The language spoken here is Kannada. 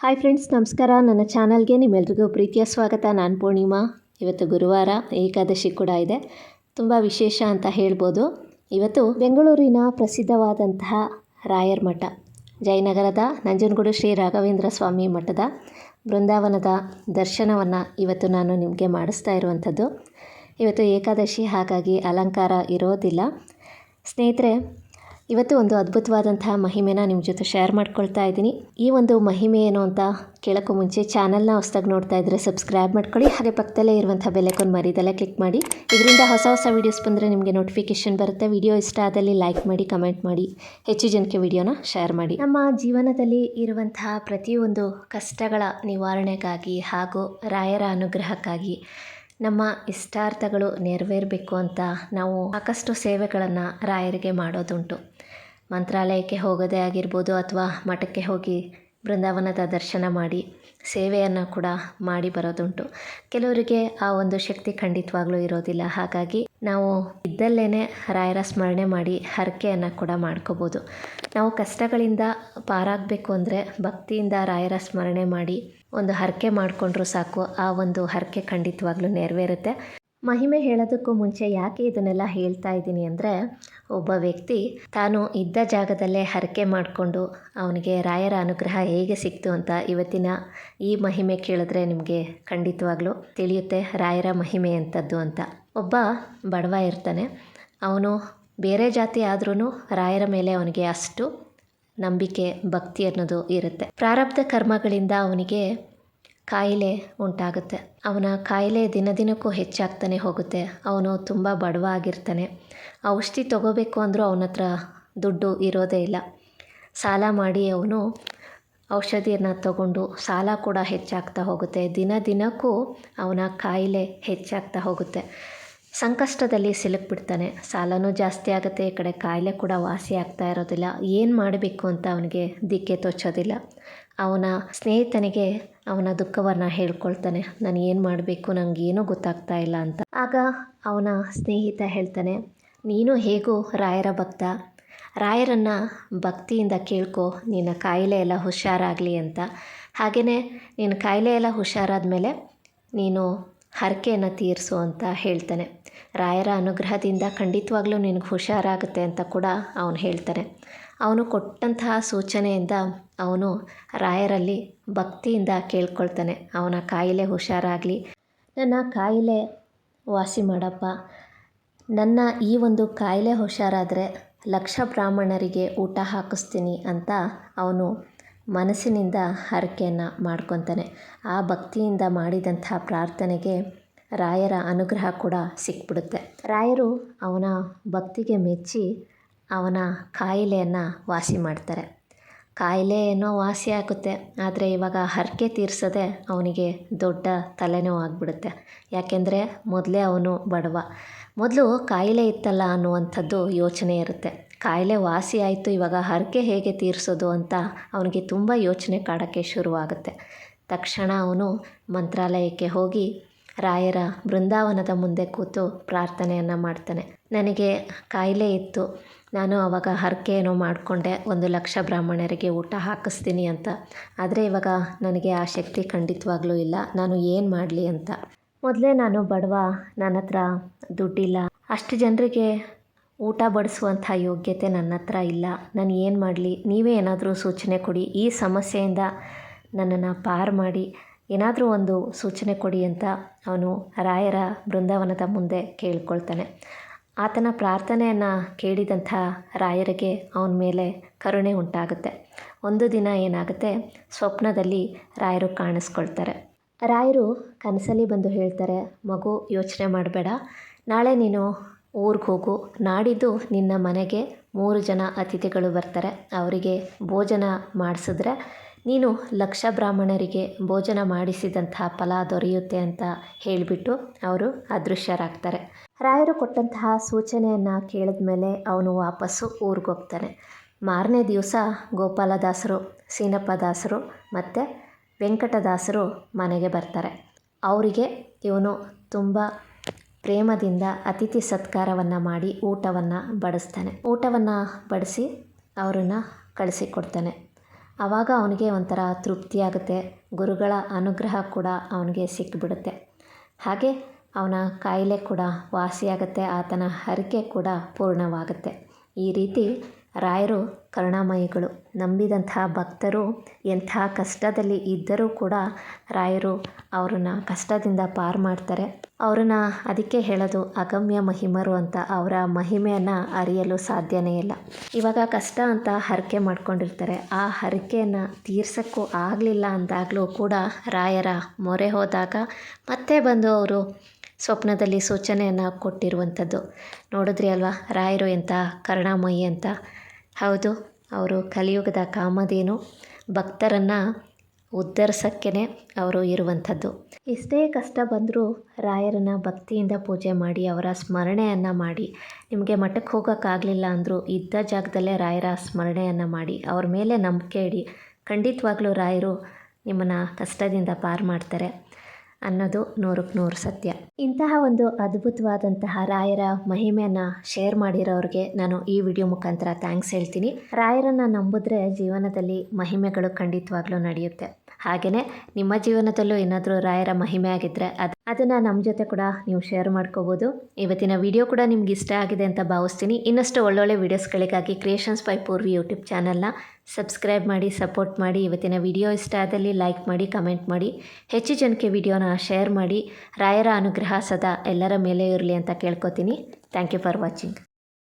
ಹಾಯ್ ಫ್ರೆಂಡ್ಸ್ ನಮಸ್ಕಾರ. ನನ್ನ ಚಾನಲ್ಗೆ ನಿಮ್ಮೆಲ್ರಿಗೂ ಪ್ರೀತಿಯ ಸ್ವಾಗತ. ನಾನು ಪೂರ್ಣಿಮಾ. ಇವತ್ತು ಗುರುವಾರ, ಏಕಾದಶಿ ಕೂಡ ಇದೆ. ತುಂಬ ವಿಶೇಷ ಅಂತ ಹೇಳ್ಬೋದು. ಇವತ್ತು ಬೆಂಗಳೂರಿನ ಪ್ರಸಿದ್ಧವಾದಂತಹ ರಾಯರ್ ಮಠ, ಜಯನಗರದ ನಂಜನಗೂಡು ಶ್ರೀ ರಾಘವೇಂದ್ರ ಸ್ವಾಮಿ ಮಠದ ಬೃಂದಾವನದ ದರ್ಶನವನ್ನು ಇವತ್ತು ನಾನು ನಿಮಗೆ ಮಾಡಿಸ್ತಾ ಇರುವಂಥದ್ದು. ಇವತ್ತು ಏಕಾದಶಿ, ಹಾಗಾಗಿ ಅಲಂಕಾರ ಇರೋದಿಲ್ಲ. ಸ್ನೇಹಿತರೆ ಇವತ್ತು ಒಂದು ಅದ್ಭುತವಾದಂತಹ ಮಹಿಮೆನ ನಿಮ್ಮ ಜೊತೆ ಶೇರ್ ಮಾಡ್ಕೊಳ್ತಾ ಇದ್ದೀನಿ. ಈ ಒಂದು ಮಹಿಮೆ ಏನು ಅಂತ ಕೇಳೋಕ್ಕೂ ಮುಂಚೆ ಚಾನಲ್ನ ಹೊಸ್ದಾಗಿ ನೋಡ್ತಾ ಇದ್ದರೆ ಸಬ್ಸ್ಕ್ರೈಬ್ ಮಾಡ್ಕೊಳ್ಳಿ. ಹಾಗೆ ಪಕ್ಕದಲ್ಲೇ ಇರುವಂಥ ಬೆಲೆಕೊಂಡು ಮರಿದೆಲ್ಲ ಕ್ಲಿಕ್ ಮಾಡಿ. ಇದರಿಂದ ಹೊಸ ಹೊಸ ವೀಡಿಯೋಸ್ ಬಂದರೆ ನಿಮಗೆ ನೋಟಿಫಿಕೇಷನ್ ಬರುತ್ತೆ. ವಿಡಿಯೋ ಇಷ್ಟ ಆದಲ್ಲಿ ಲೈಕ್ ಮಾಡಿ ಕಮೆಂಟ್ ಮಾಡಿ. ಹೆಚ್ಚು ಜನಕ್ಕೆ ವಿಡಿಯೋನ ಶೇರ್ ಮಾಡಿ. ನಮ್ಮ ಜೀವನದಲ್ಲಿ ಇರುವಂತಹ ಪ್ರತಿಯೊಂದು ಕಷ್ಟಗಳ ನಿವಾರಣೆಗಾಗಿ ಹಾಗೂ ರಾಯರ ಅನುಗ್ರಹಕ್ಕಾಗಿ ನಮ್ಮ ಇಷ್ಟಾರ್ಥಗಳು ನೆರವೇರಬೇಕು ಅಂತ ನಾವು ಸಾಕಷ್ಟು ಸೇವೆಗಳನ್ನು ರಾಯರಿಗೆ ಮಾಡೋದುಂಟು. ಮಂತ್ರಾಲಯಕ್ಕೆ ಹೋಗೋದೇ ಆಗಿರ್ಬೋದು ಅಥವಾ ಮಠಕ್ಕೆ ಹೋಗಿ ಬೃಂದಾವನದ ದರ್ಶನ ಮಾಡಿ ಸೇವೆಯನ್ನು ಕೂಡ ಮಾಡಿ ಬರೋದುಂಟು. ಕೆಲವರಿಗೆ ಆ ಒಂದು ಶಕ್ತಿ ಖಂಡಿತವಾಗ್ಲೂ ಇರೋದಿಲ್ಲ. ಹಾಗಾಗಿ ನಾವು ಇದ್ದಲ್ಲೇ ರಾಯರ ಸ್ಮರಣೆ ಮಾಡಿ ಹರಕೆಯನ್ನು ಕೂಡ ಮಾಡ್ಕೋಬೋದು. ನಾವು ಕಷ್ಟಗಳಿಂದ ಪಾರಾಗಬೇಕು ಅಂದರೆ ಭಕ್ತಿಯಿಂದ ರಾಯರ ಸ್ಮರಣೆ ಮಾಡಿ ಒಂದು ಹರಕೆ ಮಾಡಿಕೊಂಡ್ರೂ ಸಾಕು. ಆ ಒಂದು ಹರಕೆ ಖಂಡಿತವಾಗ್ಲೂ ನೆರವೇರುತ್ತೆ. ಮಹಿಮೆ ಹೇಳೋದಕ್ಕೂ ಮುಂಚೆ ಯಾಕೆ ಇದನ್ನೆಲ್ಲ ಹೇಳ್ತಾ ಇದ್ದೀನಿ ಅಂದರೆ, ಒಬ್ಬ ವ್ಯಕ್ತಿ ತಾನು ಇದ್ದ ಜಾಗದಲ್ಲೇ ಹರಕೆ ಮಾಡಿಕೊಂಡು ಅವನಿಗೆ ರಾಯರ ಅನುಗ್ರಹ ಹೇಗೆ ಸಿಕ್ತು ಅಂತ ಇವತ್ತಿನ ಈ ಮಹಿಮೆ ಕೇಳಿದ್ರೆ ನಿಮಗೆ ಖಂಡಿತವಾಗ್ಲೂ ತಿಳಿಯುತ್ತೆ, ರಾಯರ ಮಹಿಮೆ ಅಂಥದ್ದು ಅಂತ. ಒಬ್ಬ ಬಡವ ಇರ್ತಾನೆ. ಅವನು ಬೇರೆ ಜಾತಿ ಆದ್ರೂ ರಾಯರ ಮೇಲೆ ಅವನಿಗೆ ಅಷ್ಟು ನಂಬಿಕೆ, ಭಕ್ತಿ ಅನ್ನೋದು ಇರುತ್ತೆ. ಪ್ರಾರಬ್ಧ ಕರ್ಮಗಳಿಂದ ಅವನಿಗೆ ಕಾಯಿಲೆ ಉಂಟಾಗುತ್ತೆ. ಅವನ ಕಾಯಿಲೆ ದಿನ ದಿನಕ್ಕೂ ಹೆಚ್ಚಾಗ್ತಾನೆ ಹೋಗುತ್ತೆ. ಅವನು ತುಂಬ ಬಡವ ಆಗಿರ್ತಾನೆ ಔಷಧಿ ತಗೋಬೇಕು ಅಂದರೂ ಅವನ ಹತ್ರ ದುಡ್ಡು ಇರೋದೇ ಇಲ್ಲ. ಸಾಲ ಮಾಡಿ ಅವನು ಔಷಧಿಯನ್ನು ತಗೊಂಡು ಸಾಲ ಕೂಡ ಹೆಚ್ಚಾಗ್ತಾ ಹೋಗುತ್ತೆ. ದಿನ ದಿನಕ್ಕೂ ಅವನ ಕಾಯಿಲೆ ಹೆಚ್ಚಾಗ್ತಾ ಹೋಗುತ್ತೆ. ಸಂಕಷ್ಟದಲ್ಲಿ ಸಿಲುಕ್ಬಿಡ್ತಾನೆ. ಸಾಲನೂ ಜಾಸ್ತಿ ಆಗುತ್ತೆ. ಈ ಕಡೆ ಕಾಯಿಲೆ ಕೂಡ ವಾಸಿ ಆಗ್ತಾ ಇರೋದಿಲ್ಲ. ಏನು ಮಾಡಬೇಕು ಅಂತ ಅವನಿಗೆ ದಿಕ್ಕೆ ತೋಚೋದಿಲ್ಲ. ಅವನ ಸ್ನೇಹಿತನಿಗೆ ಅವನ ದುಃಖವನ್ನು ಹೇಳ್ಕೊಳ್ತಾನೆ. ನಾನು ಏನು ಮಾಡಬೇಕು? ನನಗೇನೂ ಗೊತ್ತಾಗ್ತಾ ಇಲ್ಲ ಅಂತ. ಆಗ ಅವನ ಸ್ನೇಹಿತ ಹೇಳ್ತಾನೆ, ನೀನು ಹೇಗೂ ರಾಯರ ಭಕ್ತ. ರಾಯರನ್ನು ಭಕ್ತಿಯಿಂದ ಕೇಳ್ಕೊ. ನಿನ್ನ ಕಾಯಿಲೆ ಎಲ್ಲ ಹುಷಾರಾಗಲಿ ಅಂತ. ಹಾಗೆಯೇ ನಿನ್ನ ಕಾಯಿಲೆ ಎಲ್ಲ ಹುಷಾರಾದ ಮೇಲೆ ನೀನು ಹರಕೆಯನ್ನು ತೀರಿಸು ಅಂತ ಹೇಳ್ತಾನೆ. ರಾಯರ ಅನುಗ್ರಹದಿಂದ ಖಂಡಿತವಾಗ್ಲೂ ನಿನಗೆ ಹುಷಾರಾಗುತ್ತೆ ಅಂತ ಕೂಡ ಅವನು ಹೇಳ್ತಾನೆ. ಅವನು ಕೊಟ್ಟಂತಹ ಸೂಚನೆಯಿಂದ ಅವನು ರಾಯರಲ್ಲಿ ಭಕ್ತಿಯಿಂದ ಕೇಳ್ಕೊಳ್ತಾನೆ. ಅವನ ಕಾಯಿಲೆ ಹುಷಾರಾಗಲಿ. ನನ್ನ ಕಾಯಿಲೆ ವಾಸಿ ಮಾಡಪ್ಪ. ನನ್ನ ಈ ಒಂದು ಕಾಯಿಲೆ ಹುಷಾರಾದರೆ ಲಕ್ಷ ಬ್ರಾಹ್ಮಣರಿಗೆ ಊಟ ಹಾಕಿಸ್ತೀನಿ ಅಂತ ಅವನು ಮನಸ್ಸಿನಿಂದ ಹರಕೆಯನ್ನು ಮಾಡ್ಕೊತಾನೆ. ಆ ಭಕ್ತಿಯಿಂದ ಮಾಡಿದಂಥ ಪ್ರಾರ್ಥನೆಗೆ ರಾಯರ ಅನುಗ್ರಹ ಕೂಡ ಸಿಕ್ಬಿಡುತ್ತೆ. ರಾಯರು ಅವನ ಭಕ್ತಿಗೆ ಮೆಚ್ಚಿ ಅವನ ಕಾಯಿಲೆಯನ್ನು ವಾಸಿ ಮಾಡ್ತಾರೆ. ಕಾಯಿಲೆ ಏನೋ ವಾಸಿ ಆಗುತ್ತೆ, ಆದರೆ ಇವಾಗ ಹರಕೆ ತೀರಿಸೋದೆ ಅವನಿಗೆ ದೊಡ್ಡ ತಲೆನೋವು ಆಗಿಬಿಡುತ್ತೆ. ಯಾಕೆಂದರೆ ಮೊದಲೇ ಅವನು ಬಡವ. ಮೊದಲು ಕಾಯಿಲೆ ಇತ್ತಲ್ಲ ಅನ್ನುವಂಥದ್ದು ಯೋಚನೆ ಇರುತ್ತೆ. ಕಾಯಿಲೆ ವಾಸಿ ಆಯಿತು, ಇವಾಗ ಹರಕೆ ಹೇಗೆ ತೀರಿಸೋದು ಅಂತ ಅವನಿಗೆ ತುಂಬ ಯೋಚನೆ ಕಾಡೋಕ್ಕೆ ಶುರುವಾಗುತ್ತೆ. ತಕ್ಷಣ ಅವನು ಮಂತ್ರಾಲಯಕ್ಕೆ ಹೋಗಿ ರಾಯರ ಬೃಂದಾವನದ ಮುಂದೆ ಕೂತು ಪ್ರಾರ್ಥನೆಯನ್ನು ಮಾಡ್ತಾನೆ. ನನಗೆ ಕಾಯಿಲೆ ಇತ್ತು. ನಾನು ಅವಾಗ ಹರಕೆ ಏನೋ ಮಾಡಿಕೊಂಡೆ. ಒಂದು ಲಕ್ಷ ಬ್ರಾಹ್ಮಣರಿಗೆ ಊಟ ಹಾಕಿಸ್ತೀನಿ ಅಂತ. ಆದರೆ ಇವಾಗ ನನಗೆ ಆ ಶಕ್ತಿ ಖಂಡಿತವಾಗ್ಲೂ ಇಲ್ಲ. ನಾನು ಏನು ಮಾಡಲಿ ಅಂತ. ಮೊದಲೇ ನಾನು ಬಡವ, ನನ್ನ ಹತ್ರ ದುಡ್ಡಿಲ್ಲ. ಅಷ್ಟು ಜನರಿಗೆ ಊಟ ಬಡಿಸುವಂಥ ಯೋಗ್ಯತೆ ನನ್ನ ಹತ್ರ ಇಲ್ಲ. ನಾನು ಏನು ಮಾಡಲಿ? ನೀವೇ ಏನಾದರೂ ಸೂಚನೆ ಕೊಡಿ. ಈ ಸಮಸ್ಯೆಯಿಂದ ನನ್ನನ್ನು ಪಾರು ಮಾಡಿ. ಏನಾದರೂ ಒಂದು ಸೂಚನೆ ಕೊಡಿ ಅಂತ ಅವನು ರಾಯರ ಬೃಂದಾವನದ ಮುಂದೆ ಕೇಳಿಕೊಳ್ತಾನೆ. ಆತನ ಪ್ರಾರ್ಥನೆಯನ್ನು ಕೇಳಿದಂಥ ರಾಯರಿಗೆ ಅವನ ಮೇಲೆ ಕರುಣೆ ಉಂಟಾಗುತ್ತೆ. ಒಂದು ದಿನ ಏನಾಗುತ್ತೆ? ಸ್ವಪ್ನದಲ್ಲಿ ರಾಯರು ಕಾಣಿಸ್ಕೊಳ್ತಾರೆ. ರಾಯರು ಕನಸಲ್ಲಿ ಬಂದು ಹೇಳ್ತಾರೆ, ಮಗು, ಯೋಚನೆ ಮಾಡಬೇಡ. ನಾಳೆ ನೀನು ಊರಿಗೆ ಹೋಗು. ನಾಡಿದ್ದು ನಿನ್ನ ಮನೆಗೆ ಮೂರು ಜನ ಅತಿಥಿಗಳು ಬರ್ತಾರೆ. ಅವರಿಗೆ ಭೋಜನ ಮಾಡಿಸಿದ್ರೆ ನೀನು ಲಕ್ಷ ಬ್ರಾಹ್ಮಣರಿಗೆ ಭೋಜನ ಮಾಡಿಸಿದಂತಹ ಫಲ ದೊರೆಯುತ್ತೆ ಅಂತ ಹೇಳಿಬಿಟ್ಟು ಅವರು ಅದೃಶ್ಯರಾಗ್ತಾರೆ. ರಾಯರು ಕೊಟ್ಟಂತಹ ಸೂಚನೆಯನ್ನು ಕೇಳಿದ ಮೇಲೆ ಅವನು ವಾಪಸ್ಸು ಊರಿಗೆ ಹೋಗ್ತಾನೆ ಮಾರನೇ ದಿವಸ ಗೋಪಾಲದಾಸರು, ಸೀನಪ್ಪದಾಸರು ಮತ್ತು ವೆಂಕಟದಾಸರು ಮನೆಗೆ ಬರ್ತಾರೆ. ಅವರಿಗೆ ಇವನು ತುಂಬ ಪ್ರೇಮದಿಂದ ಅತಿಥಿ ಸತ್ಕಾರವನ್ನು ಮಾಡಿ ಊಟವನ್ನು ಬಡಿಸ್ತಾನೆ. ಊಟವನ್ನು ಬಡಿಸಿ ಅವರನ್ನು ಕಳಿಸಿಕೊಡ್ತಾನೆ. ಆವಾಗ ಅವನಿಗೆ ಒಂಥರ ತೃಪ್ತಿಯಾಗುತ್ತೆ ಗುರುಗಳ ಅನುಗ್ರಹ ಕೂಡ ಅವನಿಗೆ ಸಿಕ್ಕಿಬಿಡುತ್ತೆ ಹಾಗೆ ಅವನ ಕಾಯಿಲೆ ಕೂಡ ವಾಸಿಯಾಗುತ್ತೆ. ಆತನ ಹರಕೆ ಕೂಡ ಪೂರ್ಣವಾಗುತ್ತೆ. ಈ ರೀತಿ ರಾಯರು ಕರುಣಾಮಯಿಗಳು. ನಂಬಿದಂಥ ಭಕ್ತರು ಎಂಥ ಕಷ್ಟದಲ್ಲಿ ಇದ್ದರೂ ಕೂಡ ರಾಯರು ಅವ್ರನ್ನ ಕಷ್ಟದಿಂದ ಪಾರು ಮಾಡ್ತಾರೆ. ಅವ್ರನ್ನ ಅದಕ್ಕೆ ಹೇಳೋದು ಅಗಮ್ಯ ಮಹಿಮರು ಅಂತ ಅವರ ಮಹಿಮೆಯನ್ನು ಅರಿಯಲು ಸಾಧ್ಯನೇ ಇಲ್ಲ. ಇವಾಗ ಕಷ್ಟ ಅಂತ ಹರಕೆ ಮಾಡ್ಕೊಂಡಿರ್ತಾರೆ. ಆ ಹರಕೆಯನ್ನು ತೀರ್ಸೋಕ್ಕೂ ಆಗಲಿಲ್ಲ ಅಂದಾಗಲೂ ಕೂಡ ರಾಯರ ಮೊರೆ ಹೋದಾಗ ಮತ್ತೆ ಬಂದು ಅವರು ಸ್ವಪ್ನದಲ್ಲಿ ಸೂಚನೆಯನ್ನು ಕೊಟ್ಟಿರುವಂಥದ್ದು. ನೋಡಿದ್ರಿ ಅಲ್ವಾ? ರಾಯರು ಎಂತ, ಕರುಣಾಮಯಿ ಅಂತ ಹೌದು, ಅವರು ಕಲಿಯುಗದ ಕಾಮಧೇನು, ಭಕ್ತರನ್ನು ಉದ್ಧರಿಸೋಕ್ಕೇ ಅವರು ಇರುವಂಥದ್ದು. ಎಷ್ಟೇ ಕಷ್ಟ ಬಂದರೂ ರಾಯರನ್ನು ಭಕ್ತಿಯಿಂದ ಪೂಜೆ ಮಾಡಿ, ಅವರ ಸ್ಮರಣೆಯನ್ನು ಮಾಡಿ, ನಿಮಗೆ ಮಠಕ್ಕೆ ಹೋಗೋಕ್ಕಾಗಲಿಲ್ಲ ಅಂದರೂ ಇದ್ದ ಜಾಗದಲ್ಲೇ ರಾಯರ ಸ್ಮರಣೆಯನ್ನು ಮಾಡಿ, ಅವ್ರ ಮೇಲೆ ನಂಬಿಕೆ ಇಡಿ, ಖಂಡಿತವಾಗ್ಲೂ ರಾಯರು ನಿಮ್ಮನ್ನು ಕಷ್ಟದಿಂದ ಪಾರು ಮಾಡ್ತಾರೆ. ಅನ್ನೋದು ನೂರಕ್ಕೆ ನೂರು ಸತ್ಯ. ಇಂತಹ ಒಂದು ಅದ್ಭುತವಾದಂತಹ ರಾಯರ ಮಹಿಮೆಯನ್ನು ಶೇರ್ ಮಾಡಿರೋರಿಗೆ ನಾನು ಈ ವಿಡಿಯೋ ಮುಖಾಂತರ ಥ್ಯಾಂಕ್ಸ್ ಹೇಳ್ತೀನಿ. ರಾಯರನ್ನು ನಂಬಿದ್ರೆ ಜೀವನದಲ್ಲಿ ಮಹಿಮೆಗಳು ಖಂಡಿತವಾಗ್ಲೂ ನಡೆಯುತ್ತೆ. ಹಾಗೆಯೇ ನಿಮ್ಮ ಜೀವನದಲ್ಲೂ ಏನಾದರೂ ರಾಯರ ಮಹಿಮೆ ಆಗಿದ್ದರೆ ಅದು ಅದನ್ನು ನಮ್ಮ ಜೊತೆ ಕೂಡ ನೀವು ಶೇರ್ ಮಾಡ್ಕೋಬೋದು. ಇವತ್ತಿನ ವಿಡಿಯೋ ಕೂಡ ನಿಮ್ಗೆ ಇಷ್ಟ ಆಗಿದೆ ಅಂತ ಭಾವಿಸ್ತೀನಿ. ಇನ್ನಷ್ಟು ಒಳ್ಳೊಳ್ಳೆ ವೀಡಿಯೋಸ್ಗಳಿಗಾಗಿ ಕ್ರಿಯೇಷನ್ಸ್ ಬೈ ಪೂರ್ವಿ ಯೂಟ್ಯೂಬ್ ಚಾನಲ್ನ ಸಬ್ಸ್ಕ್ರೈಬ್ ಮಾಡಿ ಸಪೋರ್ಟ್ ಮಾಡಿ, ಇವತ್ತಿನ ವಿಡಿಯೋ ಇಷ್ಟ ಆದಲ್ಲಿ ಲೈಕ್ ಮಾಡಿ ಕಮೆಂಟ್ ಮಾಡಿ, ಹೆಚ್ಚು ಜನಕ್ಕೆ ವಿಡಿಯೋನ ಶೇರ್ ಮಾಡಿ, ರಾಯರ ಅನುಗ್ರಹ ಸದಾ ಎಲ್ಲರ ಮೇಲೆ ಇರಲಿ ಅಂತ ಕೇಳ್ಕೊತೀನಿ. Thank you for watching